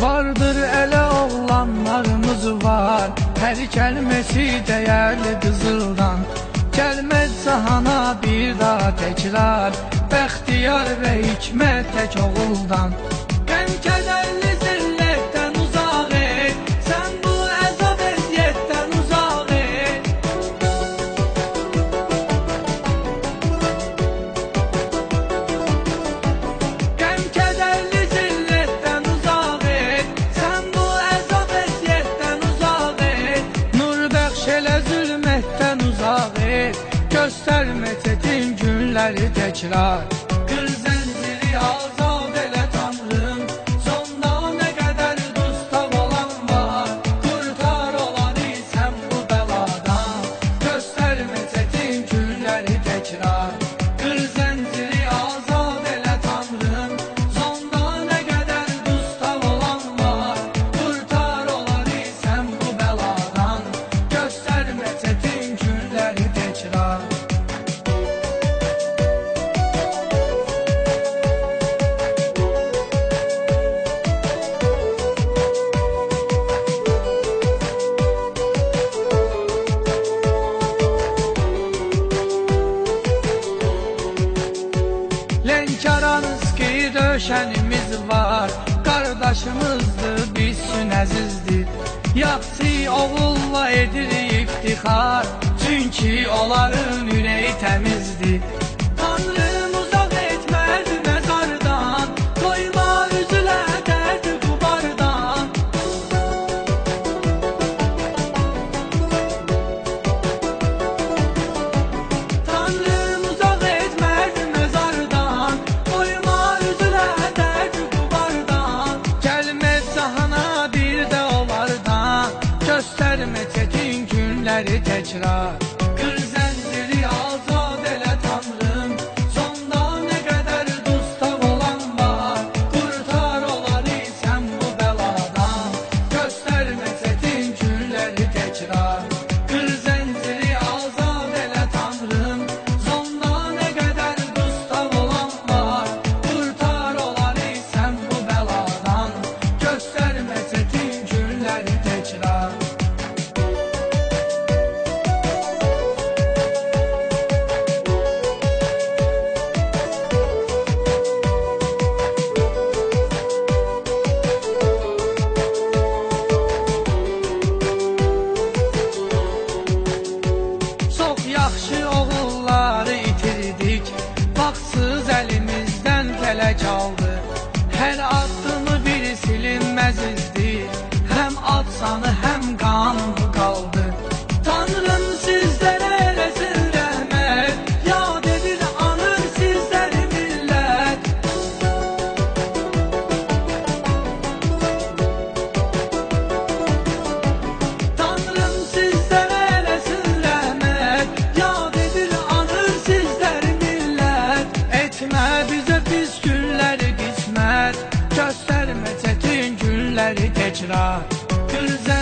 Vardır ele oğlanlarımız var. Her kelimesi değerli kızıldan. Gelmez sahana bir daha tekrar. Bəxtiyar ve hikmet tek zülmətdən uzaq et Göstərmə çətin günləri təkrar Qır zənciri azad elə tanrım Sonda nə qədər dustaq olan var. Qurtar olanı sən bu bəladan Göstərmə çətin günləri təkrar bir döşənimiz var. Qardaşımızdır biz üçün əzizdir. Yaxşı oğulla edirik iftixar. Çünki onların her tekrar 找 Gelme çetin günleri tekrar Gülze